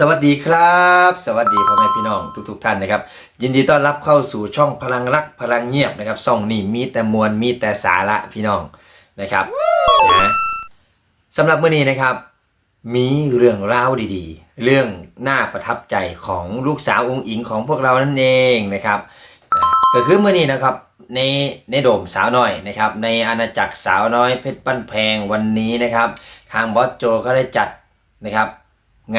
สวัสดีครับ สวัสดีพ่อแม่พี่น้องทุกๆทท่านนะครับ ยินดีต้อนรับเข้าสู่ช่องพลังรักพลังเงียบนะครับช่องนี้มีแต่มวลมีแต่สาระพี่น้องนะครับนะสำหรับมื้อนี้นะครับ มีเรื่องราวดีๆ เรื่องน่าประทับใจของลูกสาวองค์อิงของพวกเรานั่นเองนะครับก็คือมื้อนี้นะครับในในโดมสาวน้อยนะครับ ในอาณาจักรสาวน้อยเพชรปั้นแพงวันนี้นะครับ ทางบอสโจก็ได้จัดนะครับ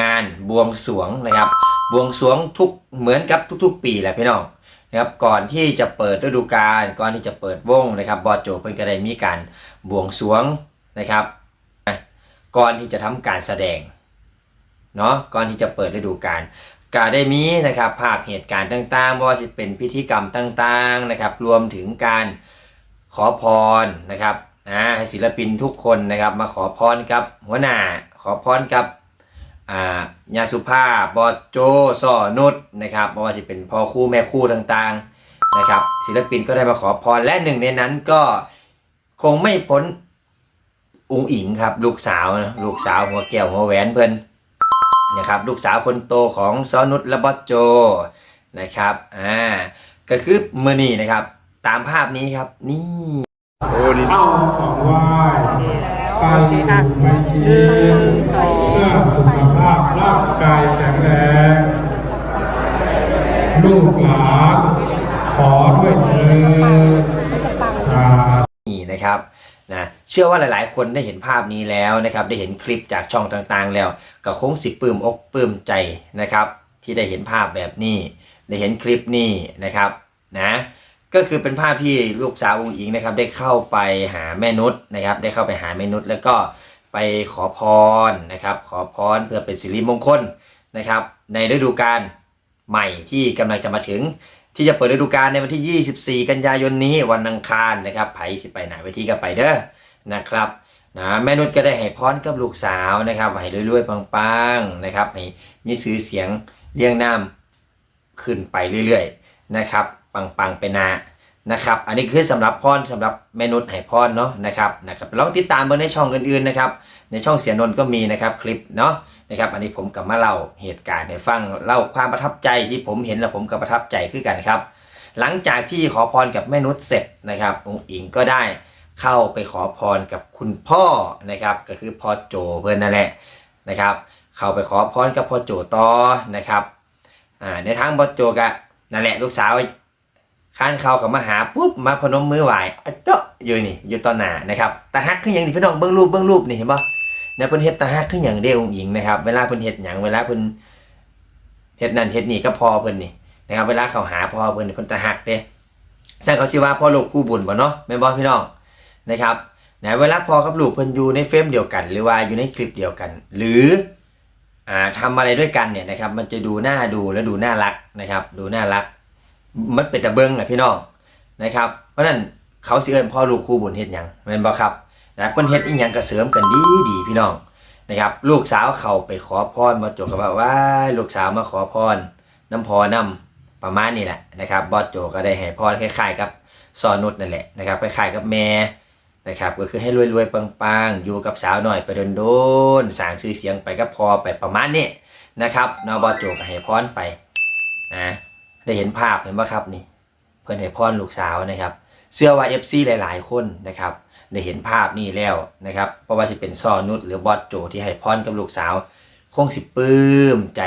งานบวงสวงนะครับ บวงสวงทุกเหมือนกับทุก ๆ ปีแหละพี่น้องนะครับก่อนที่จะเปิดฤดูกาลก่อนที่จะเปิดวงนะครับบอโจเพิ่นก็ได้มีการบวงสวงนะครับ ก่อนที่จะทำการแสดงเนาะก่อนที่จะเปิดฤดูกาลก็ได้มีนะครับภาพเหตุการณ์ต่างๆไม่ว่าจะเป็นพิธีกรรมต่างๆนะครับ รวมถึงการขอพรนะครับอ่าให้ศิลปินทุกคนนะครับมาขอพรกับหัวหน้าขอพรกับ อ่ายาสุภาพบอดโจซอนุชนะครับไม่ว่าจะเป็นพ่อคู่แม่คู่ต่างๆนะครับ ศิลปินก็ได้มาขอพรและหนึ่งในนั้นก็คงไม่พ้นอุงอิงครับลูกสาวนะลูกสาวหัวแก้วหัวแหวนเพิ่นนะครับลูกสาวคนโตของซอนุชและบอดโจนะครับอ่าก็คือมือนี่นะครับ ตามภาพนี้ครับนี่โอ้นี่เอาของไหว้ ไปอยู่ไปกินเพื่อสุขภาพร่างกายแข็งแรง ลูกหลานขอด้วยเถิดสานี่นะครับนะเชื่อว่าหลาย ๆ คนได้เห็นภาพนี้แล้วนะครับ ได้เห็นคลิปจากช่องต่างๆ แล้ว ก็คงสิปลื้มอกปลื้มใจนะครับ ที่ได้เห็นภาพแบบนี้ ได้เห็นคลิปนี้นะครับนะ ก็คือเป็นภาพที่ลูกสาวอุงอิงนะครับ ได้เข้าไปหาแม่นุชนะครับ ได้เข้าไปหาแม่นุชแล้วก็ไปขอพรนะครับ ขอพรเพื่อเป็นสิริมงคลนะครับ ในฤดูกาลใหม่ที่กำลังจะมาถึง ที่จะเปิดฤดูกาลในวันที่ 24 กันยายนนี้วันอังคารนะครับไผสิไปไหนไปที่ก็ไปเด้อนะครับนะแม่นุชก็ได้ให้พรกับลูกสาวนะครับให้รวยๆปังๆนะครับให้มีชื่อเสียงเรียงนามขึ้นไปเรื่อยๆนะครับ ปังๆไปนานะครับ อันนี้คือสำหรับพรสำหรับแม่นุชให้พรเนาะนะครับนะครับลองติดตามเบนในช่องอื่นๆนะครับในช่องเสียนนท์ก็มีนะครับคลิปเนาะนะครับอันนี้ผมกับมาเล่าเหตุการณ์ให้ฟังเล่าความประทับใจที่ผมเห็นแล้วผมก็ประทับใจขึ้นกันครับ หลังจากที่ขอพรกับแม่นุชเสร็จนะครับองค์อิงก็ได้เข้าไปขอพรกับคุณพ่อนะครับ ก็คือพ่อโจเพื่อนนั่นแหละนะครับ เข้าไปขอพรกับพ่อโจต่อนะครับอ่าในทางพ่อโจกะนั่นแหละลูกสาว ข้านเขากับมาหาปุ๊บมาพนมมือไหวอะเจาอยู่นี่อยู่ตอนหน้านะครับต่ฮักขึ้นอย่างนี้พี่น้องเบิ้งรูปเบิ้งรูปนี่เห็นปะนะเพิ่นเฮ็ดตาฮักคือหยังเด้องหญิงนะครับ เวลาเพิ่นเฮ็ดหยังเวลาเพิ่นเฮ็ดนั่นเฮ็ดนี่ก็พอเพิ่นนี่นะครับ เวลาเขาหาพอเพิ่นเพิ่นตาฮักเด้ซึ่งเขาชื่อว่าพ่อลูกคู่บุญบ่เนาะแม่นบ่พี่น้องนะครับนะเวลาพอกับลูกเพิ่นอยู่ในเฟรมเดียวกัน หรือว่าอยู่ในคลิปเดียวกัน หรืออ่าทำอะไรด้วยกันเนี่ยนะครับ มันจะดูน่าดูและดูน่ารักนะครับ ดูน่ารัก มันเป็นตะเบิงแหละพี่น้องนะครับเพราะนั้นเขาสิเอิ้นพ่อลูกคู่บุญเฮ็ดหยังแม่นบ่ครับนะเพิ่นเฮ็ดอีหยังก็เสริมกันดีดีพี่น้องนะครับ ลูกสาวเขาไปขอพรมาโจก็ว่าว่าลูกสาวมาขอพรน้ำพอน้ำประมาณนี้แหละนะครับบอสโจก็ได้ให้พรคล้ายๆกับซอนุชนั่นแหละนะครับคล้ายๆกับแม่นะครับก็คือให้รวยๆปังๆ อยู่กับสาวหน่อยไปโดนๆสางชื่อเสียงไปก็พอไปประมาณนี้นะครับนาะบอสโจก็ให้พรไปนะ ได้เห็นภาพเห็นบ่ครับนี่ เพิ่อนให้พรลูกสาวนะครับเชื่อว่า FC หลาย ๆ คนนะครับได้เห็นภาพนี่แล้วนะครับเพราะว่าจะเป็นซอนุชหรือบอสโจที่ให้พรกับลูกสาวคงสิปลื้มใจ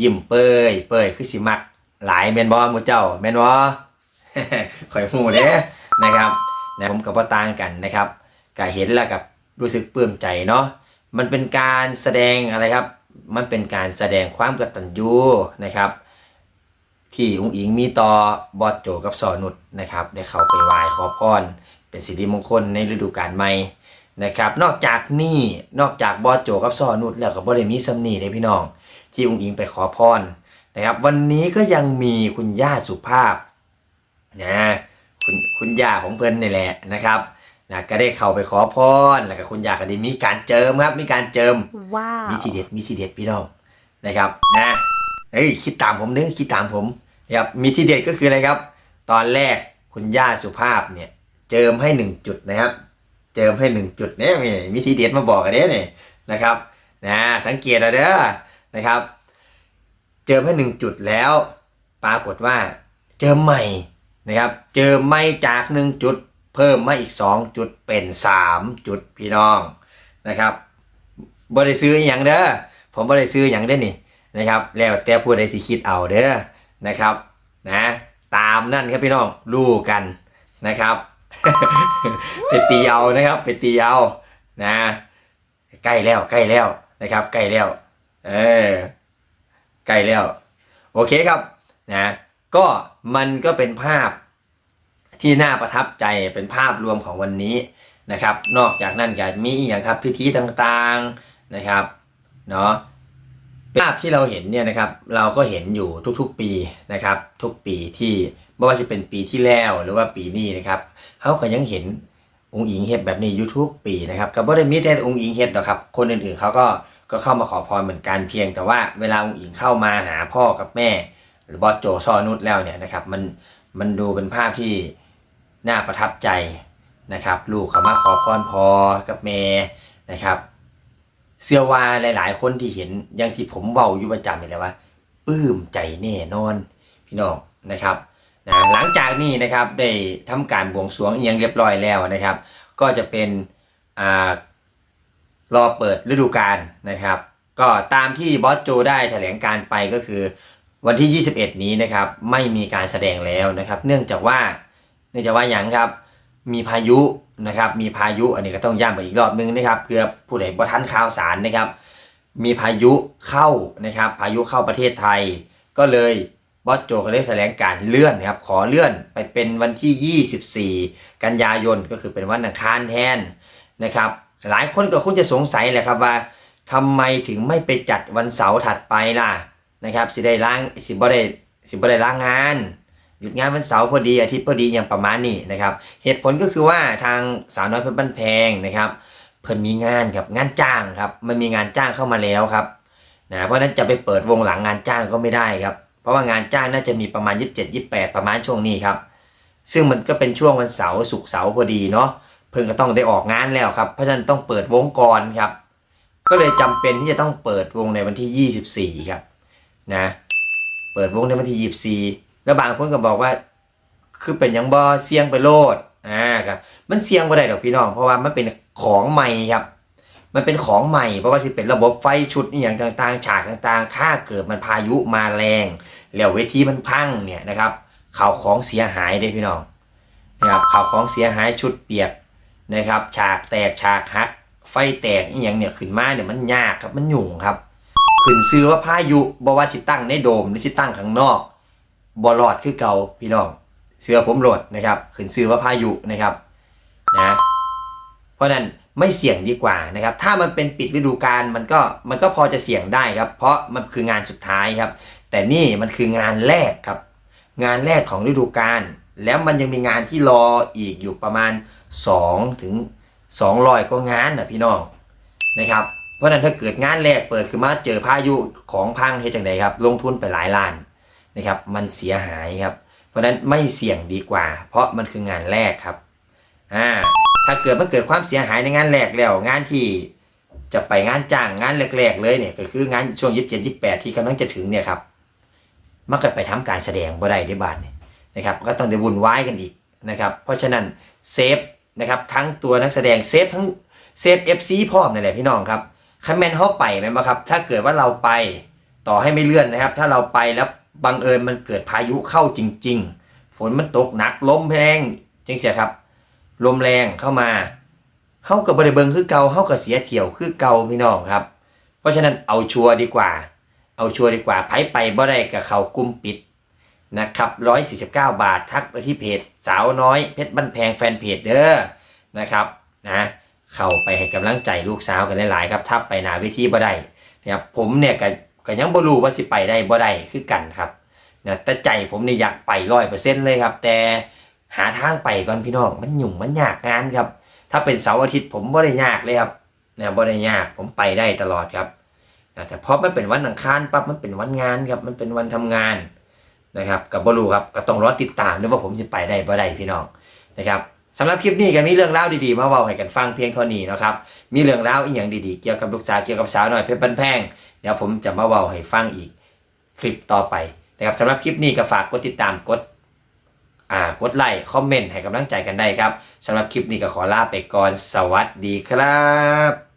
ยิ้มเปยเปยคือสิมัก หลายแมนบ่หมู่เจ้าแมนบ่ข่อยฮู้เด้นะครับนะผมกับพ่อตางกันนะครับก็เห็นแล้วกับรู้สึกปลื้มใจเนาะมันเป็นการแสดงอะไรครับ มันเป็นการแสดงความกตัญญูนะครับ ที่องค์อิงมีต่อบอสโจกับสอนุชนะครับ ได้เข้าไปไหว้ขอพรเป็นสิริมงคลในฤดูกาลใหม่นะครับ นอกจากนี้นอกจากบอสโจกับซอนุชแล้วก็บ่ได้มีสำนีเลยพี่น้อง ที่องค์อิงไปขอพรนะครับ วันนี้ก็ยังมีคุณย่าสุภาพนะคุณคุณย่าของเพิ่นนี่แหละนะครับนะก็ได้เข้าไปขอพรแล้วก็คุณย่าก็ได้มีการเจิมครับ มีการเจิมว้าวมีทีเด็ดมีทีเด็ดพี่น้องนะครับนะ เฮ้ยคิดตามผมเด้อคิดตามผมนะครับมีทีเด็ดก็คืออะไรครับ ตอนแรกคุณย่าสุภาพเนี่ยเจิมให้หนึ่งจุดนะครับ เจิมให้หนึ่งจุดเนี่ยมีมีทีเด็ดมาบอกกันเด้เนี่ยนะครับนะสังเกตเอาเด้อนะครับ เจอแค่หนึ่งจุดแล้ว ปรากฏว่า เจอใหม่นะครับ เจอไม่จากหนึ่งจุด เพิ่มมาอีกสองจุดเป็นสามจุดพี่น้องนะครับบ่ได้ซื้ออย่างเด้อผมบ่ได้ซื้ออย่างเด้อนี่ นะครับ แล้วแต่ผู้ใดสิคิดเอาเด้อนะครับนะตามนั่นครับพี่น้องรู้กันนะครับไปตีเอานะครับไปตีเอานะใกล้แล้วใกล้แล้วนะครับใกล้แล้วเออใกล้แล้ว โอเคครับนะก็มันก็เป็นภาพที่น่าประทับใจเป็นภาพรวมของวันนี้นะครับ นอกจากนั้นก็มีอย่างครับพิธีต่างๆนะครับเนาะ ภาพที่เราเห็นเนี่ยนะครับเราก็เห็นอยู่ทุกๆปีนะครับ ทุกปีที่ไม่ว่าจะเป็นปีที่แล้วหรือว่าปีนี้นะครับเขาก็ยังเห็นองค์หญิงเฮ็ดแบบนี้อยู่ทุกปีนะครับก็บ่ได้มีแต่องค์หญิงเฮ็ดหรอกครับ คนอื่นๆเขาก็ก็เข้ามาขอพรเหมือนกันเพียง แต่ว่าเวลาองค์หญิงเข้ามาหาพ่อกับแม่ หรือบอสโจซอนุชแล้วเนี่ยนะครับมันมันดูเป็นภาพที่น่าประทับใจนะครับ ลูกเขามาขอพรพอกับแม่นะครับ เสื้อว่าหลาย ๆ คนที่เห็นอย่างที่ผมเว้าอยู่ประจำนี่แหละว่าปลื้มใจแน่นอน พี่น้องนะครับนะหลังจากนี้นะครับได้ทำการบวงสรวงอหยังเรียบร้อยแล้วนะครับ ก็จะเป็นอ่ารอเปิดฤดูกาลนะครับ ก็ตามที่บอสโจได้แถลงการไปก็คือ วันที่ 21 นี้นะครับไม่มีการแสดงแล้วนะครับ เนื่องจากว่าเนื่องจากว่าอย่างครับ มีพายุนะครับ มีพายุอันนี้ก็ต้องย้ำไปอีกรอบนึงนะครับเพื่อผู้ใดบ่ทันข่าวสารนะครับ มีพายุเข้านะครับ พายุเข้าประเทศไทย ก็เลยบอสโจก็ได้แถลงการเลื่อนนะครับ ขอเลื่อนไปเป็นวันที่ 24 กันยายนก็คือเป็นวันอังคารแทนนะครับ หลายคนก็คงจะสงสัยแหละครับว่าทำไมถึงไม่ไปจัดวันเสาร์ถัดไปล่ะนะครับ สิได้ล้างสิบ่ได้สิบ่ได้ล้างงาน หยุดงานวันเสาร์พอดีอาทิตย์พอดีอย่างประมาณนี้นะครับ เหตุผลก็คือว่าทางสาวน้อยเพชรบ้านแพงนะครับเพิ่นมีงานครับงานจ้างครับ มันมีงานจ้างเข้ามาแล้วครับนะเพราะฉะนั้นจะไปเปิดวงหลังงานจ้างก็ไม่ได้ครับ เพราะว่างานจ้างน่าจะมีประมาณ 27 28 ประมาณช่วงนี้ครับ ซึ่งมันก็เป็นช่วงวันเสาร์ศุกร์เสาร์พอดีเนาะเพิ่งก็ต้องได้ออกงานแล้วครับ เพราะฉะนั้นต้องเปิดวงก่อนครับ ก็เลยจำเป็นที่จะต้องเปิดวงในวันที่ 24 ครับนะเปิดวงในวันที่ 24 แล้วบางคนก็บอกว่า คือเป็นยังบ่เสี่ยงไปโลดอ่าครับมันเสี่ยงบ่ได้ดอกพี่น้อง เพราะว่ามันเป็นของใหม่ครับ มันเป็นของใหม่ เพราะว่าสิเป็นระบบไฟชุดนี่อย่างต่างๆ ฉากต่างๆ ถ้าเกิดมันพายุมาแรงแล้วเวทีมันพังเนี่ยนะครับข่าวของเสียหายเด้พี่น้องนะครับข่าวของเสียหายชุดเปียกนะครับ ฉากแตกฉากหัก ไฟแตกอย่างเนี่ยขึ้นมาเนี่ยมันยากครับมันยุ่งครับขึ้นซื้อว่าพายุบว่าสิตั้งในโดมหรือสิตั้งข้างนอก บอลอดคือเก่าพี่น้อง เสือผมโหลดนะครับขึ้นซื้อว่าพายุนะครับนะเพราะนั้นไม่เสี่ยงดีกว่านะครับ ถ้ามันเป็นปิดฤดูกาลมันก็มันก็พอจะเสี่ยงได้ครับ เพราะมันคืองานสุดท้ายครับ แต่นี่มันคืองานแรกครับ งานแรกของฤดูกาลแล้วมันยังมีงานที่รออีกอยู่ประมาณ2ถึง200กว่างานนะพี่น้องนะครับ เพราะฉะนั้นถ้าเกิดงานแรกเปิดขึ้นมาเจอพายุของพังเฮ็ดจังไดครับ ลงทุนไปหลายล้าน นะครับ มันเสียหายครับ เพราะนั้นไม่เสี่ยงดีกว่า เพราะมันคืองานแรกครับอ่าถ้าเกิดมันเกิดความเสียหายในงานแรกแล้ว งานที่จะไปงานจ้างงานแรกๆเลยเนี่ยก็คืองานช่วง27 28ที่กำลังจะถึงเนี่ยครับมันก็ไปทำการแสดงบ่ได้ในบ้านเนี่ยนะครับ ก็ต้องได้วุ่นวายกันอีกนะครับ เพราะฉะนั้นเซฟนะครับทั้งตัวนักแสดงเซฟทั้งเซฟ FC พร้อมนั่นแหละพี่น้องครับคันแมนเขาไปไหมครับ ถ้าเกิดว่าเราไปต่อให้ไม่เลื่อนนะครับ ถ้าเราไปแล้ว บังเอิญมันเกิดพายุเข้าจริง ๆ ฝนมันตกหนักลมแรงจังเสียครับ ลมแรงเข้ามาเฮากับบริเบิงคือเก่าเฮากับเสียเที่ยวคือเก่าพี่น้องครับ เพราะฉะนั้นเอาชัวร์ดีกว่า เอาชัวร์ดีกว่าไผไปบ่ได้กับเขากลุ่มปิดนะครับ149 บาททักไปที่เพจสาวน้อยเพชรบ้านแพงแฟนเพจเด้อนะครับนะเข้าไปให้กำลังใจลูกสาวกันหลายๆครับถ้าไปหนาเวทีบ่ได้นะครับผมเนี่ยก็ ก็ยังบ่รู้ว่าสิไปได้บ่ได้คือกันครับนะแต่ใจผมเนี่ยอยากไปร้อยเปอร์เซ็นต์เลยครับ แต่หาทางไปก่อนพี่น้องมันหยุ่งมันยากงานครับ ถ้าเป็นเสาร์อาทิตย์ผมบ่ได้ยากเลยครับนะบ่ได้ยากผมไปได้ตลอดครับนะแต่พอมันเป็นวันอังคารปั๊บมันเป็นวันงานครับ มันเป็นวันทำงานนะครับกับบรูครับก็ต้องรอติดตามด้วยว่าผมจะไปได้บ่ได้พี่น้องนะครับ สำหรับคลิปนี้ก็มีเรื่องเล่าดีๆ มาเว้าให้กันฟังเพียงเท่านี้นะครับ มีเรื่องเล่าอีกอย่างดีๆ เกี่ยวกับลูกสาวเกี่ยวกับสาวหน่อยเพชรบันแพงเดี๋ยวผมจะมาเว้าให้ฟังอีกคลิปต่อไปนะครับสำหรับคลิปนี้ก็ฝากกดติดตามกดอ่ากดไลค์คอมเมนต์ให้กำลังใจกันได้ครับสำหรับคลิปนี้ก็ขอลาไปก่อนสวัสดีครับ